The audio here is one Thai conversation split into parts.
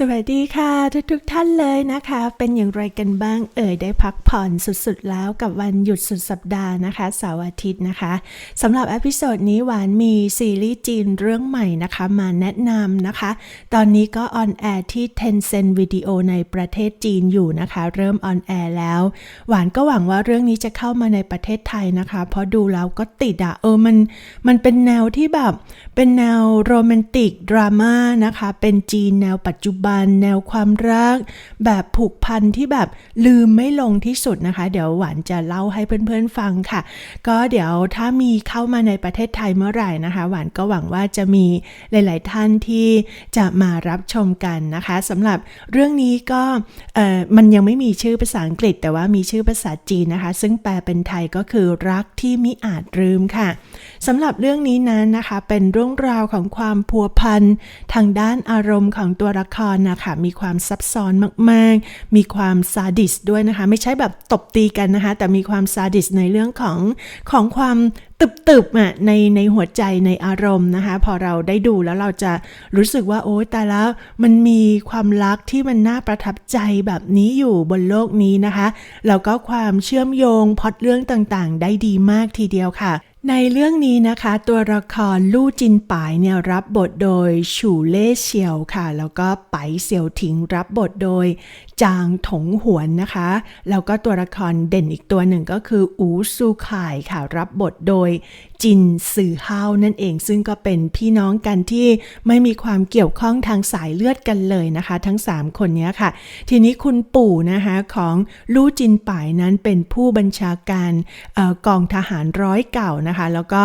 สวัสดีค่ะทุกทุกท่านเลยนะคะ เป็นอย่างไรกันบ้างเอ่ยได้พักผ่อนสุดๆแล้วกับวันหยุดสุดสัปดาห์นะคะเสาร์อาทิตย์นะคะสำหรับอพิโซดนี้หวานมีซีรีส์จีนเรื่องใหม่นะคะ มาแนะนำนะคะ ตอนนี้ก็ออนแอร์ที่ Tencent Video ในประเทศจีนอยู่นะคะ เริ่มออนแอร์แล้ว หวานก็หวังว่าเรื่องนี้จะเข้ามาในประเทศไทยนะคะ เพราะดูแล้วก็ติดอะเออมันมันเป็นแนวที่แบบเป็นแนวโรแมนติกดราม่านะคะเป็นจีนแนวปัจจุบันแนวความรัก แบบผูกพันที่แบบลืมไม่ลงที่สุดนะคะ เดี๋ยวหวานจะเล่าให้เพื่อนๆฟังค่ะ ก็เดี๋ยวถ้ามีเข้ามาในประเทศไทยเมื่อไหร่นะคะ หวานก็หวังว่าจะมีหลาย ๆ ท่านที่จะมารับชมกันนะคะสำหรับเรื่องนี้ก็มันยังไม่มีชื่อภาษาอังกฤษ แต่ว่ามีชื่อภาษาจีนนะคะ ซึ่งแปลเป็นไทยก็คือรักที่มิอาจลืมค่ะสำหรับเรื่องนี้นั้นนะคะ เป็นเรื่องราวของความพัวพันทางด้านอารมณ์ของตัวละครนะคะมีความซับซ้อนมากๆ มีความซาดิสด้วยนะคะ ไม่ใช่แบบตบตีกันนะคะ แต่มีความซาดิสในเรื่องของของความตึบๆอะในในหัวใจในอารมณ์นะคะ พอเราได้ดูแล้วเราจะรู้สึกว่าโอ๊ยแต่แล้วมันมีความรักที่มันน่าประทับใจแบบนี้อยู่บนโลกนี้นะคะแล้วก็ความเชื่อมโยงพอตเรื่องต่างๆ ได้ดีมากทีเดียวค่ะ ในเรื่องนี้นะคะ ตัวละครลู่จินปายเนี่ยรับบทโดยฉูเล่เฉียวค่ะ แล้วก็ไปเสี่ยวถิงรับบทโดย จางถงหวนนะคะ แล้วก็ตัวละครเด่นอีกตัวหนึ่งก็คืออูซูข่ายค่ะ รับบทโดยจินซือเฮานั่นเอง ซึ่งก็เป็นพี่น้องกันที่ไม่มีความเกี่ยวข้องทางสายเลือดกันเลยนะคะ ทั้ง 3 คนนี้ค่ะ ทีนี้คุณปู่นะคะของลู่จินป่ายนั้นเป็นผู้บัญชาการออกองทหารร้อยเก่านะคะ แล้วก็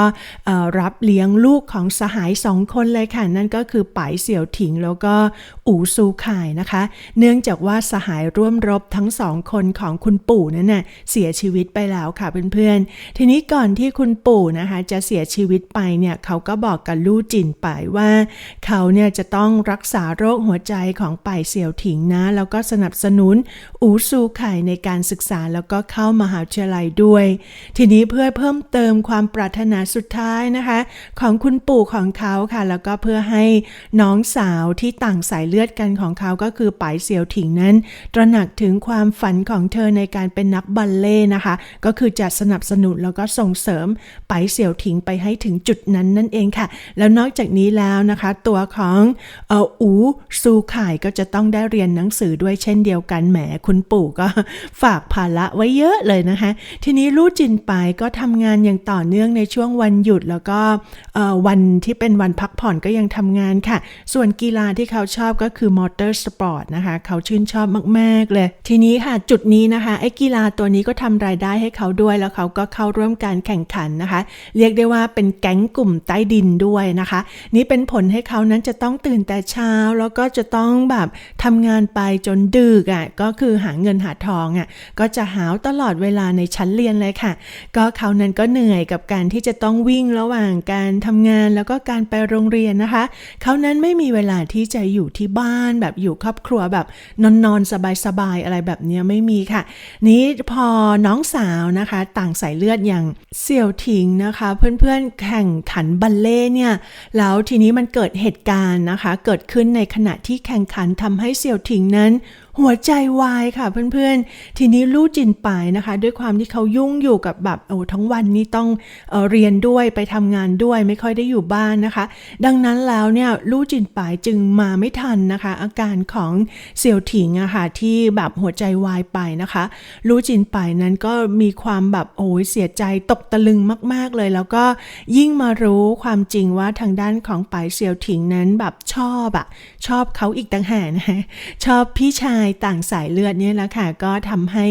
รับเลี้ยงลูกของสหายสองคนเลยค่ะ นั่นก็คือป๋ายเสี่ยวถิงแล้วก็อู่ซูข่ายนะคะ เนื่องจากว่าสหายร่วมรบทั้งสองคนของคุณปู่นั้นน่ะเสียชีวิตไปแล้วค่ะเพื่อนๆทีนี้ก่อนที่คุณปู่นะคะจะเสียชีวิตไปเนี่ยเขาก็บอกกับลู่จินป่ายว่า เขาเนี่ยจะต้องรักษาโรคหัวใจของป่ายเสี่ยวถิงนะ แล้วก็สนับสนุนอูซูไข่ในการศึกษาแล้วก็เข้ามหาวิทยาลัยด้วย ทีนี้เพื่อเพิ่มเติมความปรารถนาสุดท้ายนะคะ ของคุณปู่ของเขาค่ะ แล้วก็เพื่อให้น้องสาวที่ต่างสายเลือดกันของเขาก็คือป๋ายเสี่ยวถิงนั้น ตระหนักถึงความฝันของเธอในการเป็นนักบัลเล่นะคะ ก็คือจะสนับสนุนแล้วก็ส่งเสริมป๋ายเสี่ยวถิงไปให้ถึงจุดนั้นนั่นเองค่ะ แล้วนอกจากนี้แล้วนะคะ ตัวของเอออูซูข่ายก็จะต้องได้เรียนหนังสือด้วยเช่นเดียวกันแหมคุณปู่ก็ฝากภาระไว้เยอะเลยนะคะ ทีนี้ลู่จินไปก็ทำงานอย่างต่อเนื่องในช่วงวันหยุดแล้วก็วันที่เป็นวันพักผ่อนก็ยังทำงานค่ะ ส่วนกีฬาที่เขาชอบก็คือมอเตอร์สปอร์ตนะคะ เขาชื่นชอบมาก ๆ เลย ทีนี้ค่ะจุดนี้นะคะ ไอ้กีฬาตัวนี้ก็ทำรายได้ให้เขาด้วยแล้วเขาก็เข้าร่วมการแข่งขันนะคะเรียกได้ว่าเป็นแก๊งกลุ่มใต้ดินด้วยนะคะ นี่เป็นผลให้เขานั้นจะต้องตื่นแต่เช้า แล้วก็จะต้องแบบทำงานไปจนดึกอะ่ะก็คือหาเงินหาทองอะ่ะก็จะหาวตลอดเวลาในชั้นเรียนเลยค่ะ ก็เขานั้นก็เหนื่อยกับการที่จะต้องวิ่งระหว่างการทำงานแล้วก็การไปโรงเรียนนะคะ เขานั้นไม่มีเวลาที่จะอยู่ที่บ้านแบบอยู่ครอบครัวแบบนอนนอนสบายๆอะไรแบบนี้ไม่มีค่ะ นี้พอน้องสาวนะคะ ต่างสายเลือดอย่างเสี่ยวถิงนะคะเพื่อนๆแข่งขันบัลเล่เนี่ยแล้วทีนี้มันเกิดเหตุการณ์นะคะ เกิดขึ้นในขณะที่แข่งขันทำให้เสี่ยวถิงนั้นหัวใจวายค่ะเพื่อนๆ ทีนี้ลู่จินป่ายนะคะ ด้วยความที่เขายุ่งอยู่กับแบบโอ้ทั้งวันนี้ต้องเออเรียนด้วยไปทำงานด้วยไม่ค่อยได้อยู่บ้านนะคะ ดังนั้นแล้วเนี่ยลู่จินป่ายจึงมาไม่ทันนะคะ อาการของเสี่ยวถิงอะค่ะที่แบบหัวใจวายไปนะคะลู่จินป่ายนั้นก็มีความแบบโอ้ยเสียใจตกตะลึงมาก ๆเลย แล้วก็ยิ่งมารู้ความจริงว่าทางด้านของป่ายเสี่ยวถิงนั้นแบบชอบอะชอบเขาอีกต่างหากนะชอบพี่ชายต่างสายเลือดเนี่ยแหละค่ะก็ทำให้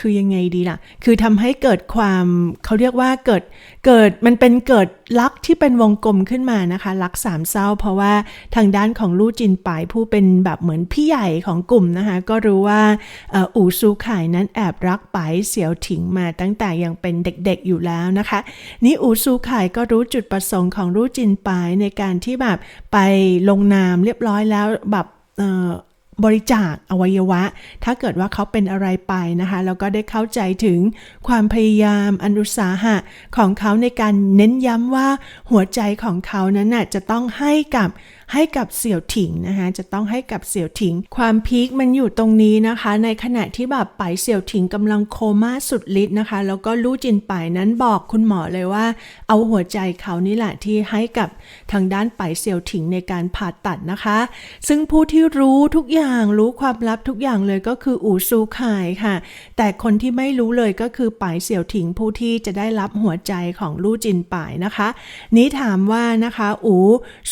คือยังไงดีล่ะ คือทำให้เกิดความเขาเรียกว่าเกิดเกิดมันเป็นเกิดลักที่เป็นวงกลมขึ้นมานะคะลักสามเศร้า เพราะว่าทางด้านของลู่จินปายผู้เป็นแบบเหมือนพี่ใหญ่ของกลุ่มนะคะ ก็รู้ว่าอู่ซูข่ายนั้นแอบรักปายเสียวถิงมาตั้งแต่ยังเป็นเด็กๆอยู่แล้วนะคะ นี่อู่ซูข่ายก็รู้จุดประสงค์ของลู่จินปายในการที่แบบไปลงนามเรียบร้อยแล้วแบบ บริจาคอวัยวะ ถ้าเกิดว่าเขาเป็นอะไรไปนะคะแล้วก็ได้เข้าใจถึงความพยายามอนุสาหะของเขาในการเน้นย้ำว่าหัวใจของเขานั้นน่ะจะต้องให้กับ ให้กับเสี่ยวถิงนะคะจะต้องให้กับเสี่ยวถิง ความพีคมันอยู่ตรงนี้นะคะ ในขณะที่แบบไปเสี่ยวถิงกำลังโคม่าสุดฤทธิ์นะคะ แล้วก็ลู่จินไปนั้นบอกคุณหมอเลยว่า เอาหัวใจเขานี่แหละที่ให้กับทางด้านไปเสี่ยวถิงในการผ่าตัดนะคะ ซึ่งผู้ที่รู้ทุกอย่างรู้ความลับทุกอย่างเลยก็คืออูซูข่ค่ะ แต่คนที่ไม่รู้เลยก็คือไปเสี่ยวถิงผู้ที่จะได้รับหัวใจของลู่จินป่ายนะคะ นี้ถามว่านะคะ อู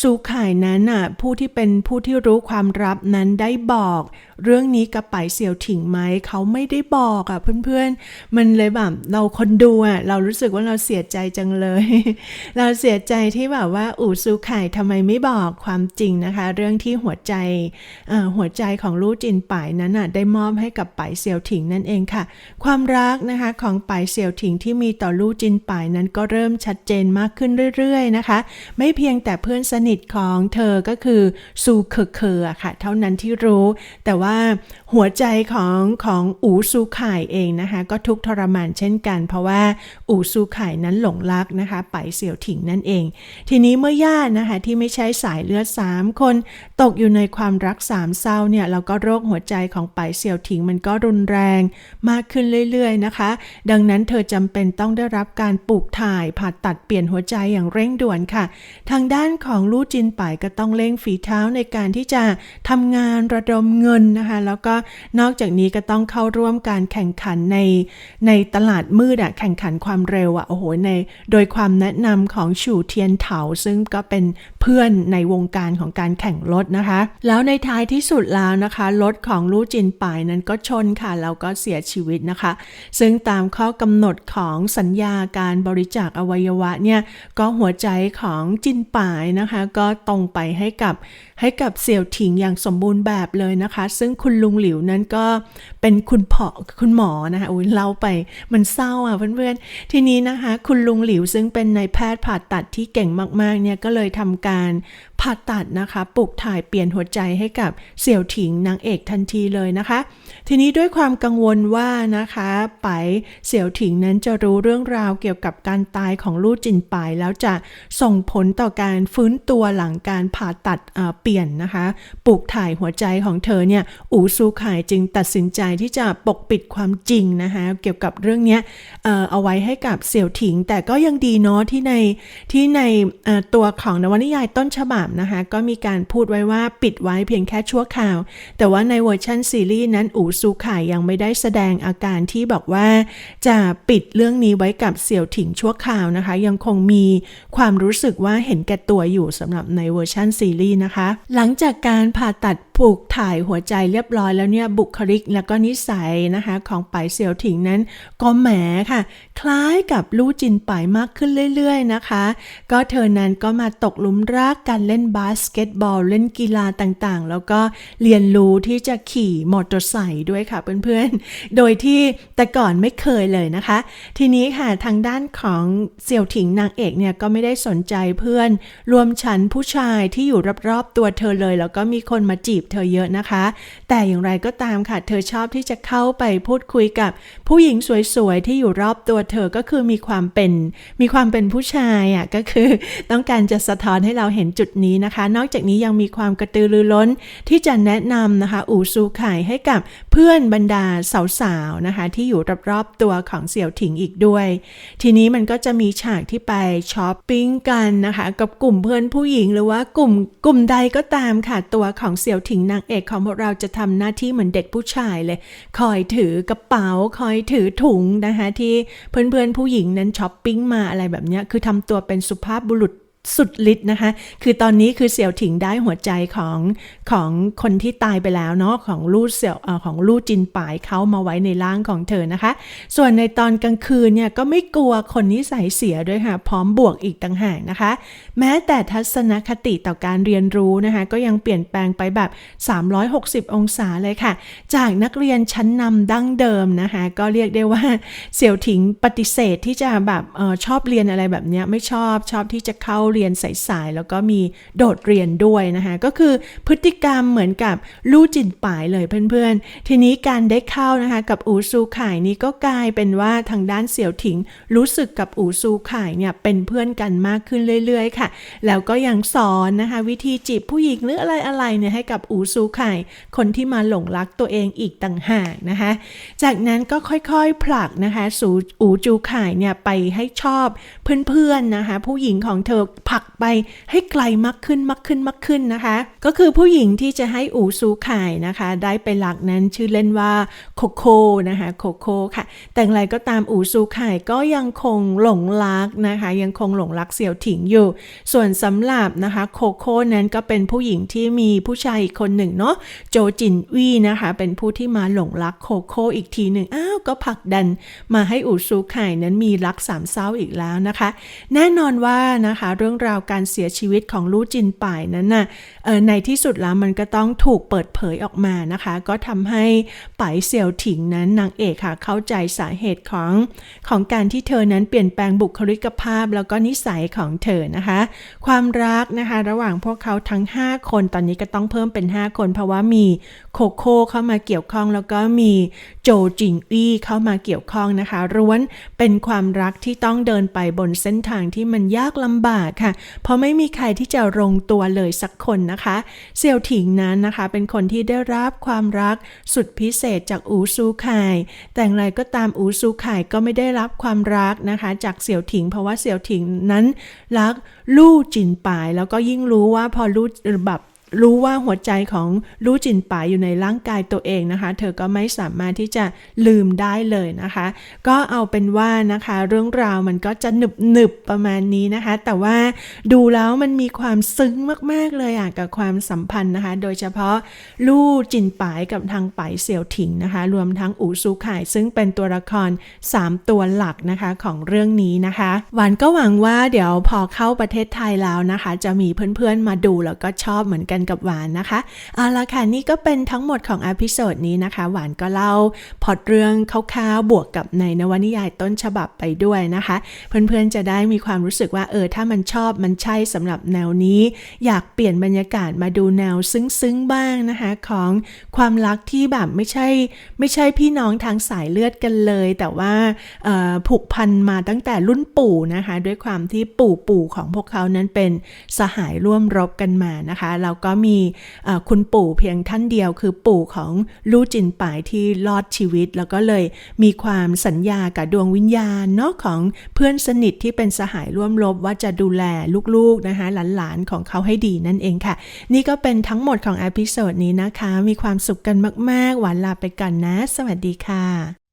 ซูข่นั้นน่ะผู้ที่เป็นผู้ที่รู้ความลับนั้นได้บอก เรื่องนี้กับไปเสี่ยวถิงไหมเขาไม่ได้บอกอะเพื่อนๆ มันเลยแบบเราคนดูอะเรารู้สึกว่าเราเสียใจจังเลย เราเสียใจที่แบบว่าอูซูไข่ทำไมไม่บอกความจริงนะคะ เรื่องที่หัวใจหัวใจของลู่จินป่ายนั้นน่ะได้มอบให้กับไปเสี่ยวถิงนั่นเองค่ะ ความรักนะคะของไปเสี่ยวถิงที่มีต่อลู่จินป่ายนั้นก็เริ่มชัดเจนมากขึ้นเรื่อยๆนะคะ ไม่เพียงแต่เพื่อนสนิทของเธอก็คือซูเคอเคออะค่ะ เท่านั้นที่รู้ แต่ว่าหัวใจของของอูซูไข่เองนะคะ ก็ทุกทรมานเช่นกัน เพราะว่าอูซูไข่นั้นหลงรักนะคะ ไปเสี่ยวถิงนั่นเอง ทีนี้เมื่อญาตินะคะที่ไม่ใช่สายเลือด 3 คน ตกอยู่ในความรักสามเศร้าเนี่ยแล้วก็โรคหัวใจของไปเสี่ยวถิงมันก็รุนแรงมากขึ้นเรื่อยๆนะคะ ดังนั้นเธอจำเป็นต้องได้รับการปลูกถ่ายผ่าตัดเปลี่ยนหัวใจอย่างเร่งด่วนค่ะ ทางด้านของลู่จินป่ายก็ต้องเร่งฝีเท้าในการที่จะทำงานระดมเงินนะคะ แล้วก็นอกจากนี้ก็ต้องเข้าร่วมการแข่งขันในในตลาดมืดอะแข่งขันความเร็วอะโอ้โหในโดยความแนะนำของฉู่เทียนเถาซึ่งก็เป็นเพื่อนในวงการของการแข่งรถนะคะ แล้วในท้ายที่สุดแล้วนะคะรถของลู่จินป่ายนั้นก็ชนค่ะแล้วก็เสียชีวิตนะคะ ซึ่งตามข้อกำหนดของสัญญาการบริจาคอวัยวะเนี่ยก็หัวใจของจินป่ายนะคะ ก็ตรงไปให้กับให้กับเสี่ยวถิงอย่างสมบูรณ์แบบเลยนะคะ ซึ่งคุณลุงหลิวนั้นก็เป็นคุณพอคุณหมอนะคะอุ้ยเล่าไปมันเศร้าอะเพื่อนๆ ทีนี้นะคะ คุณลุงหลิวซึ่งเป็นนายแพทย์ผ่าตัดที่เก่งมากๆเนี่ยก็เลยทำการผ่าตัดนะคะปลูกถ่ายเปลี่ยนหัวใจให้กับเสี่ยวถิงนางเอกทันทีเลยนะคะ ทีนี้ด้วยความกังวลว่านะคะไปเสี่ยวถิงนั้นจะรู้เรื่องราวเกี่ยวกับการตายของลู่จินปายแล้วจะส่งผลต่อการฟื้นตัวหลังการผ่าตัดเปลี่ยนนะคะ ปลูกถ่ายหัวใจของเธอเนี่ย อูซูไข่จึงตัดสินใจที่จะปกปิดความจริงนะคะ เกี่ยวกับเรื่องนี้เออเอาไว้ให้กับเสี่ยวถิง แต่ก็ยังดีเนาะที่ในที่ในตัวของนวนิยายต้นฉบับนะคะ ก็มีการพูดไว้ว่าปิดไว้เพียงแค่ชั่วคราว แต่ว่าในเวอร์ชันซีรีส์นั้นอูซูไข่ยังไม่ได้แสดงอาการที่บอกว่าจะปิดเรื่องนี้ไว้กับเสี่ยวถิงชั่วคราวนะคะ ยังคงมีความรู้สึกว่าเห็นแก่ตัวอยู่สำหรับในเวอร์ชันซีรีส์นะคะหลังจากการผ่าตัดปลูกถ่ายหัวใจเรียบร้อยแล้วเนี่ยบุคลิกแล้วก็นิสัยนะคะของไปเสี่ยวถิงนั้น ก็แหมค่ะ คล้ายกับลู่จินป่ายมากขึ้นเรื่อยๆนะคะ ก็เธอนั้นก็มาตกหลุมรักการเล่นบาสเกตบอล เล่นกีฬาต่างๆ แล้วก็เรียนรู้ที่จะขี่มอเตอร์ไซค์ด้วยค่ะเพื่อนๆ โดยที่แต่ก่อนไม่เคยเลยนะคะ ทีนี้ค่ะทางด้านของเสี่ยวถิงนางเอกเนี่ยก็ไม่ได้สนใจเพื่อน รวมฉันผู้ชายที่อยู่รอบๆตัวเธอเลย แล้วก็มีคนมาจีบเธอเยอะนะคะ แต่อย่างไรก็ตามค่ะ เธอชอบที่จะเข้าไปพูดคุยกับ ผู้หญิงสวยๆที่อยู่รอบตัวเธอก็คือมีความเป็น มีความเป็นผู้ชายอะก็คือ ต้องการจะสะท้อนให้เราเห็นจุดนี้นะคะ นอกจากนี้ยังมีความกระตือรือร้นที่จะแนะนำนะคะ อูซูไข่ให้กับเพื่อนบรรดาสาวๆนะคะ ที่อยู่รอบๆตัวของเสี่ยวถิงอีกด้วย ทีนี้มันก็จะมีฉากที่ไปช้อปปิ้งกันนะคะ กับกลุ่มเพื่อนผู้หญิงหรือว่ากลุ่มกลุ่มใดก็ตามค่ะตัวของเสี่ยวถิงนางเอกของพวกเราจะทำหน้าที่เหมือนเด็กผู้ชายเลย คอยถือกระเป๋า คอยถือถุงนะคะที่เพื่อนๆผู้หญิงนั้นช้อปปิ้งมาอะไรแบบนี้คือทำตัวเป็นสุภาพบุรุษ สุดฤทธิ์นะคะ คือตอนนี้คือเสี่ยวถิงได้หัวใจของของคนที่ตายไปแล้วเนาะของลู่เสี่ยวอของลู่จินป่ายเขามาไว้ในร่างของเธอนะคะ ส่วนในตอนกลางคืนเนี่ยก็ไม่กลัวคนนิสัยเสียด้วยค่ะ พร้อมบวกอีกต่างหากนะคะ แม้แต่ทัศนคติต่อการเรียนรู้นะคะ ก็ยังเปลี่ยนแปลงไปแบบ 360 องศาเลยค่ะ จากนักเรียนชั้นนำดั้งเดิมนะคะ ก็เรียกได้ว่าเสี่ยวถิงปฏิเสธที่จะแบบออชอบเรียนอะไรแบบเนี้ยไม่ชอบชอบที่จะเข้าเรียนสายๆแล้วก็มีโดดเรียนด้วยนะคะก็คือพฤติกรรมเหมือนกับลู่จินป่ายเลยเพื่อนๆ ทีนี้การได้เข้านะคะกับอูซูไข่นี้ก็กลายเป็นว่าทางด้านเสี่ยวถิง รู้สึกกับอูซูไข่เนี่ยเป็นเพื่อนกันมากขึ้นเรื่อยๆ ค่ะ แล้วก็ยังสอนนะคะวิธีจีบผู้หญิงหรืออะไรอะไรๆเนี่ยให้กับอูซูไข่คนที่มาหลงรักตัวเองอีกต่างหากนะคะจากนั้นก็ค่อยๆผลักนะคะสูอูจูไข่เนี่ยไปให้ชอบเพื่อนๆนะคะผู้หญิงของเธอผลักไปให้ไกลมากขึ้นมากขึ้นมากขึ้นนะคะ ก็คือผู้หญิงที่จะให้อูซูไข่นะคะ ได้ไปหลักนั้นชื่อเล่นว่าโคโค่นะคะโคโค่ค่ะ แต่อย่างไรก็ตามอูซูไข่ก็ยังคงหลงรักนะคะ ยังคงหลงรักเสี่ยวถิงอยู่ ส่วนสำหรับนะคะโคโค่นั้นก็เป็นผู้หญิงที่มีผู้ชายอีกคนหนึ่งเนาะโจจินวี่นะคะ เป็นผู้ที่มาหลงรักโคโค่อีกทีหนึ่งอ้าวก็ผลักดันมาให้อูซูไข่นั้นมีรักสามเศร้าอีกแล้วนะคะ แน่นอนว่านะคะเรื่องราวการเสียชีวิตของลู่จินป่ายนั้นน่ะเอ่อในที่สุดแล้วมันก็ต้องถูกเปิดเผยออกมานะคะ ก็ทำให้ป่ายเสี่ยวถิงนั้นนางเอกค่ะเข้าใจสาเหตุของของการที่เธอนั้นเปลี่ยนแปลงบุคลิกภาพ แล้วก็นิสัยของเธอนะคะ ความรักนะคะ ระหว่างพวกเขาทั้ง 5 คนตอนนี้ก็ต้องเพิ่มเป็น 5 คน เพราะว่ามีโคโค่เข้ามาเกี่ยวข้องแล้วก็มีโจจิงอี้เข้ามาเกี่ยวข้องนะคะร้วนเป็นความรักที่ต้องเดินไปบนเส้นทางที่มันยากลำบากค่ะเพราะไม่มีใครที่จะลงตัวเลยสักคนนะคะ เซียวถิงนั้นนะคะ เป็นคนที่ได้รับความรักสุดพิเศษจากอูซูไข่แต่อย่างไรก็ตามอูซูไข่ก็ไม่ได้รับความรักนะคะ จากเสี่ยวถิง เพราะว่าเสี่ยวถิงนั้นรักลู่จินปาย แล้วก็ยิ่งรู้ว่าพอลู่แบบ รู้ว่าหัวใจของลู่จินป่ายอยู่ในร่างกายตัวเองนะคะ เธอก็ไม่สามารถที่จะลืมได้เลยนะคะ ก็เอาเป็นว่านะคะ เรื่องราวมันก็จะหนึบหนึบประมาณนี้นะคะ แต่ว่าดูแล้วมันมีความซึ้งมากๆเลยอะกับความสัมพันธ์นะคะ โดยเฉพาะลู่จินป่ายกับทางป่ายเสี่ยวถิงนะคะ รวมทั้งอูซูไข่ซึ่งเป็นตัวละคร 3 ตัวหลักนะคะของเรื่องนี้นะคะ หวานก็หวังว่าเดี๋ยวพอเข้าประเทศไทยแล้วนะคะ จะมีเพื่อนๆมาดูแล้วก็ชอบเหมือนกันกับหวานนะคะ เอาละค่ะ นี่ก็เป็นทั้งหมดของอพิโซดนี้นะคะ หวานก็เล่าพอดเรื่องคร่าวๆบวกกับในนวนิยายต้นฉบับไปด้วยนะคะ เพื่อนๆจะได้มีความรู้สึกว่าเออถ้ามันชอบมันใช่สำหรับแนวนี้ อยากเปลี่ยนบรรยากาศมาดูแนวซึ้งๆบ้างนะคะ ของความรักที่แบบไม่ใช่ ไม่ใช่พี่น้องทางสายเลือดกันเลย แต่ว่าผูกพันมาตั้งแต่รุ่นปู่นะคะ ด้วยความที่ปู่ปู่ของพวกเขานั้นเป็นสหายร่วมรบกันมานะคะเราก็มีคุณปู่เพียงท่านเดียว คือปู่ของลู่จินป่ายที่รอดชีวิต แล้วก็เลยมีความสัญญากับดวงวิญญาณเนาะของเพื่อนสนิทที่เป็นสหายร่วมรบว่าจะดูแลลูกๆนะคะหลานๆของเขาให้ดีนั่นเองค่ะ นี่ก็เป็นทั้งหมดของอพิโซดนี้นะคะ มีความสุขกันมาก ๆ หวานลาไปก่อนนะ สวัสดีค่ะ